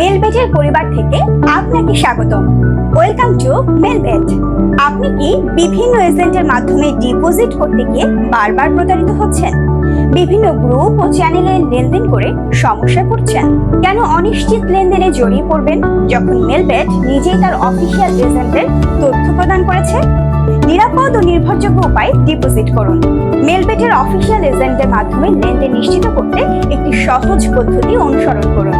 মেলবেটের পরিবার থেকে আপনাকে স্বাগত ওয়েলকাম টু মেলবেট আপনি কি বিভিন্ন এজেন্টের মাধ্যমে ডিপোজিট করতে গিয়ে বারবার প্রতারিত হচ্ছেন? বিভিন্ন গ্রুপ ও চ্যানেলে লেনদেন করে সমস্যায় পড়ছেন? কেন অনিশ্চিত লেনদেনে জড়িয়ে পড়বেন যখন মেলবেট নিজেই তার অফিসিয়াল এজেন্টের তথ্য প্রদান করেছে? নিরাপদ ও নির্ভরযোগ্য উপায় ডিপোজিট করুন। মেলবেটের অফিসিয়াল এজেন্টের মাধ্যমে লেনদেন নিশ্চিত করতে একটি সহজ পদ্ধতি অনুসরণ করুন।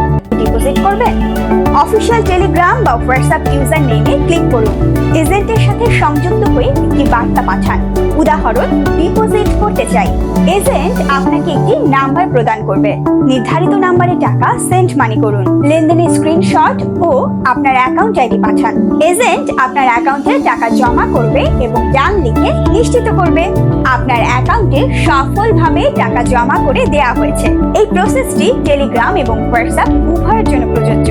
অফিসিয়াল টেলিগ্রাম বা হোয়াটসঅ্যাপ ইউজার নেমে ক্লিক করুন। এজেন্টের সাথে সংযুক্ত হয়ে একটি বার্তা পাঠান। উদাহরণ ডিপোজিট করতে চাই। এজেন্ট আপনাকে একটি নাম্বার প্রদান করবে। নির্ধারিত নাম্বারে টাকা সেন্ড মানি করুন। লেনদেনের স্ক্রিনশট ও আপনার অ্যাকাউন্ট আইডি পাঠান। এজেন্ট আপনার অ্যাকাউন্টে টাকা জমা করবে এবং ডান লিখে নিশ্চিত করবে। আপনার অ্যাকাউন্টে সফলভাবে টাকা জমা করে দেয়া হয়েছে। এই প্রসেসটি টেলিগ্রাম এবং হোয়াটসঅ্যাপ উভয়ের জন্য প্রযোজ্য।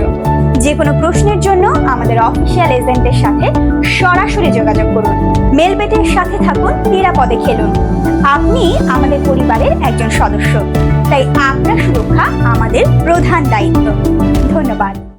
যে কোনো প্রশ্নের জন্য আমাদের অফিসিয়াল এজেন্টের সাথে সরাসরি যোগাযোগ করুন। মেলবেটের সাথে থাকুন, নিরাপদে খেলুন। আপনি আমাদের পরিবারের একজন সদস্য। তাই আপনার সুরক্ষা আমাদের প্রধান দায়িত্ব। ধন্যবাদ।